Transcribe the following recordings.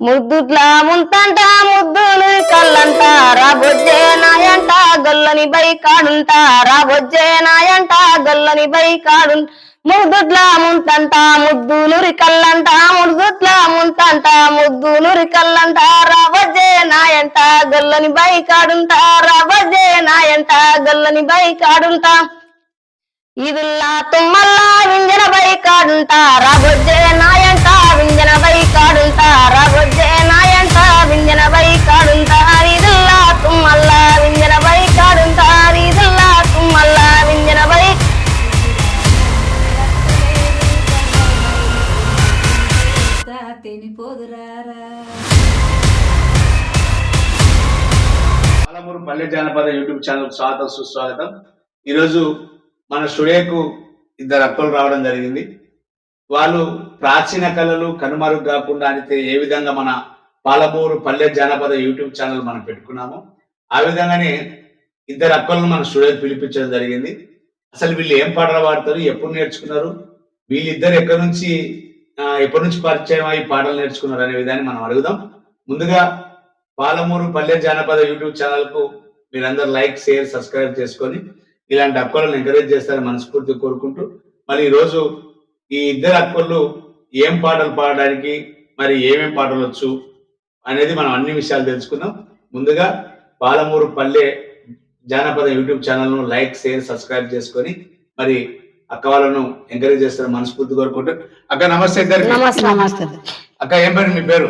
ముద్దుట్లా ముంతంట ముద్దులు కళ్ళంట రాబొజ్జే నాయంట గొల్లని బై కాడుంట రాబొజ్జే నాయంట గొల్లని బై కాడు ముద్దుట్లా ముంతంట నురి కళ్ళంట ముద్దుట్లా ముంతంట ముద్దులు కళ్ళంట రాబొజ్జే నాయంట గొల్లని బై కాడుంట రాబొజ్జే నాయంట గొల్లని బై కాడుంట. ఇదిలా తుమ్మల్లా వింజన బై కాడుంట రాబొజ్జే నాయంట వింజన బై కాడుంట రాబొజ్జే నాయంట వింజన బై కాడుంట ఇదిల్లా తుమ్మల్లా వింజన బై కాడుంట ఇదిల్లా తుమ్మల్లా వింజన బై పల్లె జానపద యూట్యూబ్ ఛానల్ స్వాగతం సుస్వాగతం. ఈరోజు మన స్టూడియోకు ఇద్దరు అక్కలు రావడం జరిగింది. వాళ్ళు ప్రాచీన కళలు కనుమరుగు కాకుండా అయితే ఏ విధంగా మన పాలమూరు పల్లె జానపద యూట్యూబ్ ఛానల్ మనం పెట్టుకున్నాము ఆ విధంగానే ఇద్దరు అక్కలను మన స్టూడియోకి పిలిపించడం జరిగింది. అసలు వీళ్ళు ఏం పాటలు పాడతారు ఎప్పుడు నేర్చుకున్నారు వీళ్ళిద్దరు ఎక్కడి నుంచి ఎప్పటి నుంచి పరిచయం అయ్యి పాటలు నేర్చుకున్నారు అనే విధాన్ని మనం అడుగుదాం. ముందుగా పాలమూరు పల్లె జానపద యూట్యూబ్ ఛానల్కు మీరందరూ లైక్ షేర్ సబ్స్క్రైబ్ చేసుకొని ఇలాంటి అక్కలను ఎంకరేజ్ చేస్తారని మనస్ఫూర్తిగా కోరుకుంటూ మరి ఈ రోజు ఈ ఇద్దరు అక్కలు ఏం పాటలు పాడడానికి మరి ఏమేం పాటలు వచ్చు అనేది మనం అన్ని విషయాలు తెలుసుకుందాం. ముందుగా పాలమూరు పల్లె జానపద యూట్యూబ్ ఛానల్ను లైక్ షేర్ సబ్స్క్రైబ్ చేసుకొని మరి అక్క వాళ్ళను ఎంకరేజ్ చేస్తారని మనస్ఫూర్తి కోరుకుంటూ. అక్క నమస్తే ఇద్దరికి. నమస్తే అక్క ఏం పేరు? మీ పేరు?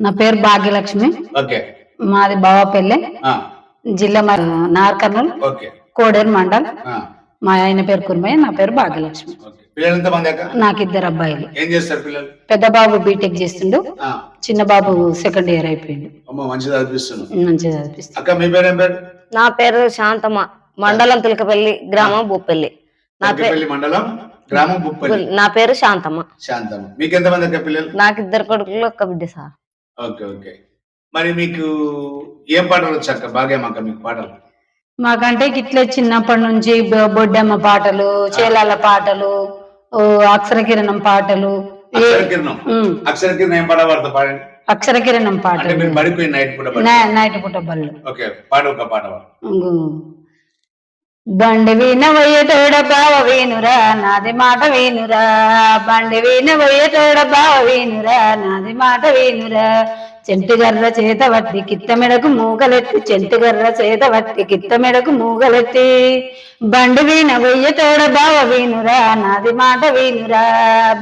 నా పేరు భాగ్యలక్ష్మి. ఓకే. మాది బావపల్లి. ఆ, జిల్లా నార్కర్నూలు ఓకే. కోడేరు మండల్. మా ఆయన పేరు కుర్మయ్య నా పేరు భాగ్యలక్ష్మి. నాకు ఇద్దరు అబ్బాయిలు. ఏం చేస్తారు పిల్లలు? పెద్ద బాబు బీటెక్ చేస్తుండు. ఆ, చిన్న బాబు సెకండ్ ఇయర్ అయిపోయిండు. మంచిగా నా పేరు శాంతమ్మ. మండలం తిలకపల్లి గ్రామం బొప్పల్లి. నా పేరు మండలం గ్రామం బుప్పల్లి. నా పేరు శాంతమ్మ. శాంతమ్మ. మీకు ఎంతమంది అక్క పిల్లలు? నాకు ఇద్దరు కొడుకులు ఒక్క బిడ్డ సార్. Okay okay. మరి మీకు ఏం పాటలు వచ్చు అక్క? బాగా అక్క మీకు పాటలు. మాకంటే ఇట్లా చిన్నప్పటి నుంచి బొడ్డమ్మ పాటలు చేలాల పాటలు ఓ అక్షర కిరణం పాటలు ఏ- అక్షర కిరణం. ఉమ్, అక్షర కిరణం ఏం పాట పాడతా పాడండి. అక్షర కిరణం అంటే పాటలు మీరు పడిపోయి నైట్ పూట నైట్ బళ్ళు. ఓకే పాట ఒక పాట పాడు ఇంగు. బండి వీణ వయ్యటోడ బావ వీనురా నాది మాట వీనురా బండి వీణ వయ్యటోడ బావ వీనురా నాది మాట వీనురా చెంటుగర్ర చేత వట్టి కిత్తమెడకు మూగలెట్టి చెంటుగర్ర చేత వట్టి కిత్తమెడకు మూగలెట్టి. బండి వీణ వయ్యటోడ బావ వీనురా నాది మాట వీనురా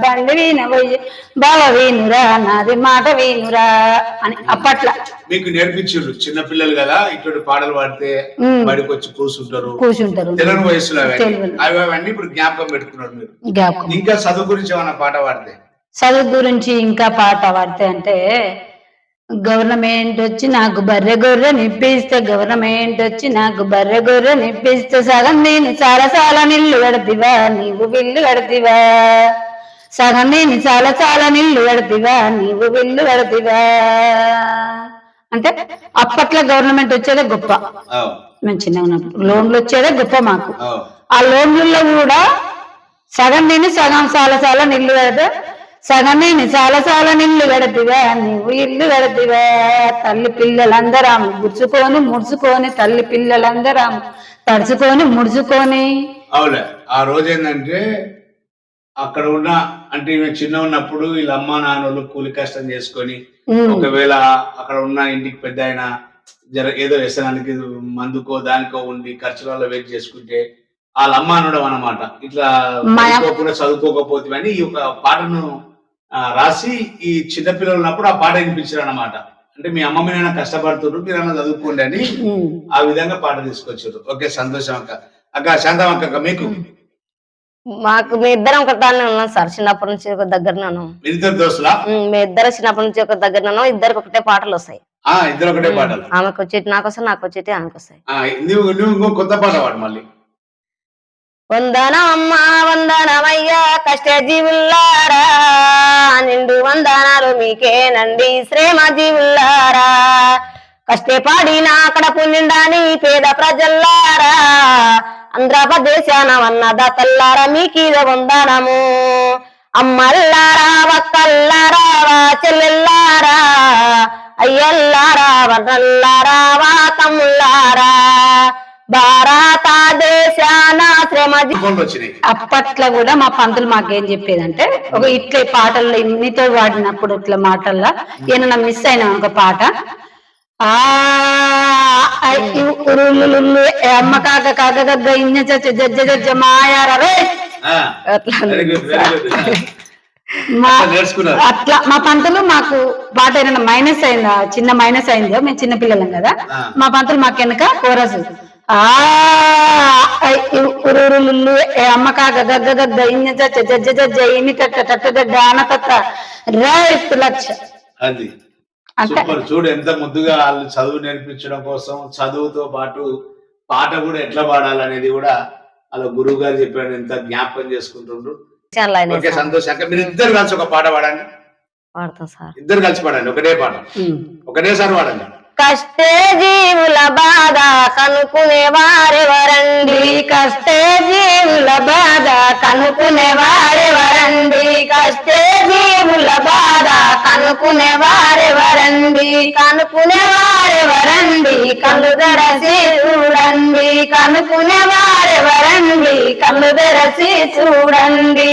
బండి వీణ వయ్య బావ వీనురా నాది మాట వీనురా అని అప్పట్ల. మీకు నేర్పించారు చిన్న పిల్లలు కదా ఇటువంటి పాటలు పాడితే. బడికి వచ్చి కూర్చుంటారు కూర్చుంటారు తెలియని వయసులో. అవి అవన్నీ ఇప్పుడు జ్ఞాపకం పెట్టుకున్నారు మీరు. ఇంకా చదువు గురించి ఏమైనా పాట పాడితే? చదువు గురించి ఇంకా పాట పాడితే అంటే గవర్నమెంట్ వచ్చి నాకు బర్రె గొర్రె నిప్పిస్తే గవర్నమెంట్ వచ్చి నాకు బర్రె గొర్రె నిప్పిస్తే సగం నేను చాలా చాలా నిల్లు కడతివా నీవు విల్లు కడతివా? సగం నేను చాలా చాలా నిల్లు కడతివా నీవు విల్లు కడతివా? అంటే అప్పట్లో గవర్నమెంట్ వచ్చేదే గొప్ప మేము చిన్నగా ఉన్నప్పుడు లోన్లు వచ్చేదే గొప్ప మాకు. ఆ లోన్లలో కూడా సగం నేను సగం చాలా చాలా నిల్లు కడతా సగం నేను చాలా చాలా నిల్లు కడతివా నువ్వు ఇల్లు కడతివా తల్లి పిల్లలందరాము గుర్చుకొని ముడుచుకొని తల్లి పిల్లలందరాము తడుచుకొని ముడుచుకొని. అవులే ఆ రోజు ఏంటంటే అక్కడ ఉన్న అంటే ఈమె చిన్న ఉన్నప్పుడు వీళ్ళ అమ్మ నాన్నలు కూలి కష్టం చేసుకొని ఒకవేళ అక్కడ ఉన్న ఇంటికి పెద్ద ఆయన జర ఏదో వ్యసనానికి మందుకో దానికో ఉండి ఖర్చులలో వెయిట్ చేసుకుంటే వాళ్ళ అమ్మ అనడం అనమాట ఇట్లా చదువుకోకపోతే అని ఈ ఒక పాటను రాసి ఈ చిన్నపిల్లలు ఉన్నప్పుడు ఆ పాట వినిపించారు అనమాట అంటే మీ అమ్మ మీద కష్టపడుతున్నారు మీరు అన్న చదువుకోండి అని. ఆ విధంగా పాట తీసుకొచ్చారు. ఓకే సంతోషం అక్క. అక్క శాంతం అక్క మీకు? మాకు మీ ఇద్దరం ఒక దాన్ని ఉన్నాం సార్ చిన్నప్పటి నుంచి ఒక దగ్గరనే ఉన్నాం. ఇద్దరు దోస్తులా? మీ ఇద్దరు చిన్నప్పటి నుంచి ఒక దగ్గర ఉన్నాం ఇద్దరికి ఒకటే పాటలు వస్తాయి. ఇద్దరు ఒకటే పాటలు. ఆమెకు వచ్చేటి నాకు వస్తాయి నాకు వచ్చేటి ఆమెకు వస్తాయి. నువ్వు కొత్త పాట పాడు మళ్ళీ. వందనమమ్మ వందనమయ్యా కష్ట జీవుల్లారా నిండు వందనాలు మీకేనండి శ్రేమ జీవుల్లారా కష్టపడిన అక్కడ పుణ్యండాని పేద ప్రజల్లారా? ఆంధ్రప్రదేశాన వన్నదాతల్లారా మీకీద వందనము. అమ్మల్లారా వక్కల్లారా చెల్లెల్లారా? అయ్యల్లారా వర్రల్లారా వా తమ్ముళ్ళారా భారత దేశాన శ్రమ జీ- ఫోన్లు వచ్చినాయి అప్పట్లో కూడా మా పంతులు మాకేం చెప్పేదంటే ఒక ఇట్లా పాటల్లో ఇన్నితో వాడినప్పుడు ఇట్లా మాటల్లో ఏమన్నా మిస్ అయినా ఒక పాట. ఆ అమ్మ కాక కాక గగ్గ ఇన్న జజ్జ జజ్జ మాయార అట్లా అట్లా మా పంతులు మాకు పాట ఏదైనా మైనస్ అయిందా చిన్న మైనస్ అయిందో మేము చిన్న పిల్లలం కదా. మా పంతులు మాకు వెనక కోరసు ఆ ఐ, ఇ, ఉరు, లు, లు, లు, ఏ అమ్మ కాక గగ్గ చచ్చ జజ్జ జజ్జ ఇన్ని తట్ట తట్ట ఆన లక్ష. అది. అంటే సూపర్. చూడు ఎంత ముద్దుగా వాళ్ళు చదువు నేర్పించడం కోసం చదువుతో పాటు పాట కూడా ఎట్లా పాడాలనేది కూడా వాళ్ళ గురువు గారు చెప్పాడు. ఎంత జ్ఞాపకం చేసుకుంటుండ్రు. ఓకే సంతోష్. అక్క మీరు ఇద్దరు కలిసి ఒక పాట పాడండి. సార్. ఇద్దరు కలిసి పాడండి. ఒకటే పాట. ఒకటేసారి పాడండి. కష్టే జీవుల బాధ కనుక్కునే వారెవరండి కష్టే జీవుల బాధ కనుక్కునే వారెవరండి కష్టే జీవుల బాధ కనుక్కునే వారెవరండి కనుక్కునే వారెవరండి కళ్ళు తెరసి చూడండి. కనుక్కునే వారెవరండి కళ్ళు తెరసి చూడండి.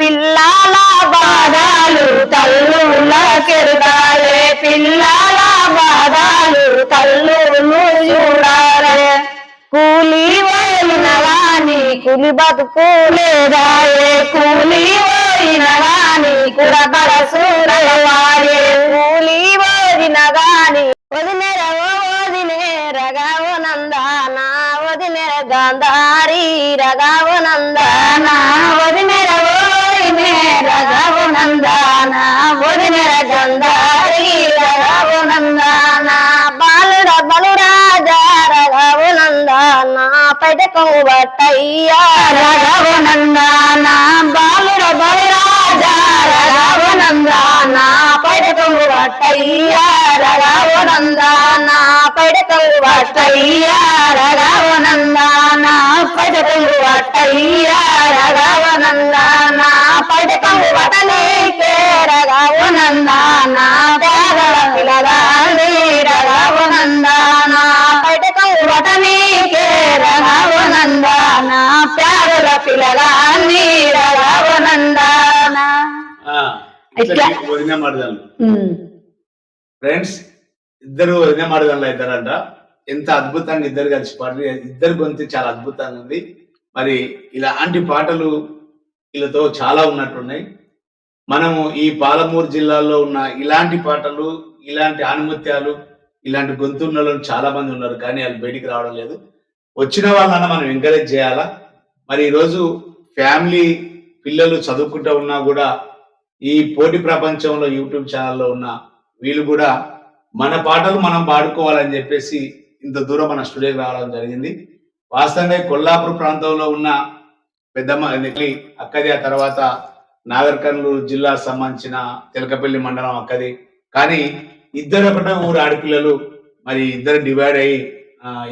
పిల్లల బాధాలు తల్లుల కెరుగాలే పిల్లల కులి బతుకు లేదాయే కూలి పోయిన వాణి కుడబడ నందాన పైటకొంగు బట్టయ్యా బలరాజా రఘవ నందాన పడకొంగు వట్టయ్య రఘవ నందాన పడకొంగు వట్టయ్య రఘవ ఫ్రెండ్స్ ఇద్దరు వదిన మడదాలు అవుతారంట. ఎంత అద్భుతంగా ఇద్దరు కలిసి పాటలు ఇద్దరు గొంతు చాలా అద్భుతంగా ఉంది. మరి ఇలాంటి పాటలు వీళ్ళతో చాలా ఉన్నట్టున్నాయి. మనము ఈ పాలమూరు జిల్లాలో ఉన్న ఇలాంటి పాటలు ఇలాంటి ఆనుమత్యాలు ఇలాంటి గొంతున్నలు చాలా మంది ఉన్నారు. కానీ వాళ్ళు బయటికి రావడం లేదు. వచ్చిన వాళ్ళన్నా మనం ఎంకరేజ్ చేయాలా? మరి ఈరోజు ఫ్యామిలీ పిల్లలు చదువుకుంటూ ఉన్నా కూడా ఈ పోటీ ప్రపంచంలో యూట్యూబ్ ఛానల్లో ఉన్న వీళ్ళు కూడా మన పాటలు మనం పాడుకోవాలని చెప్పేసి ఇంత దూరం మన స్టూడియోకి రావడం జరిగింది. వాస్తవంగా కొల్లాపూర్ ప్రాంతంలో ఉన్న పెద్దమ్మ నెక్లి అక్కది ఆ తర్వాత నాగర్ కర్నూలు జిల్లా సంబంధించిన తెలకపల్లి మండలం అక్కది. కానీ ఇద్దరు ఒకటే ఊరు ఆడపిల్లలు మరి ఇద్దరు డివైడ్ అయ్యి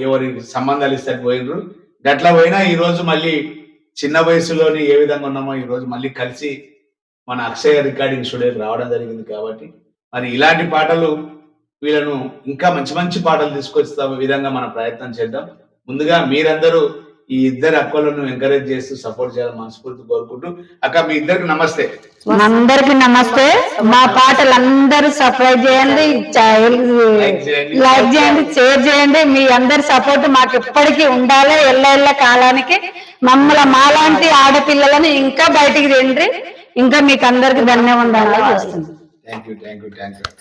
ఎవరి సంబంధాలు ఇస్తారు పోయినరు గట్ల పోయినా ఈరోజు మళ్ళీ చిన్న వయసులోని ఏ విధంగా ఉన్నామో ఈరోజు మళ్ళీ కలిసి మన అక్షయ రికార్డింగ్ స్టూడియోకి రావడం జరిగింది కాబట్టి మరి ఇలాంటి పాటలు వీళ్ళను ఇంకా మంచి మంచి పాటలు తీసుకొచ్చే విధంగా మనం ప్రయత్నం చేద్దాం. ముందుగా మీరందరూ ఈ ఇద్దరు అక్కలను ఎంకరేజ్ చేస్తూ సపోర్ట్ చేయాలని మనస్ఫూర్తి కోరుకుంటూ అక్క మీ ఇద్దరికి నమస్తే. అందరికి నమస్తే. మా పాటలు అందరూ సబ్స్క్రైబ్ చేయండి. లైక్ చేయండి. షేర్ చేయండి. మీ అందరి సపోర్ట్ మాకు ఎప్పటికీ ఉండాలి ఎల్ల ఎల్ల కాలానికి. మమ్మల్ని మాలాంటి ఆడపిల్లలను ఇంకా బయటికి రండి ఇంకా మీకు అందరికి ధన్యవాదాలు. వస్తుంది thank you thank you thank you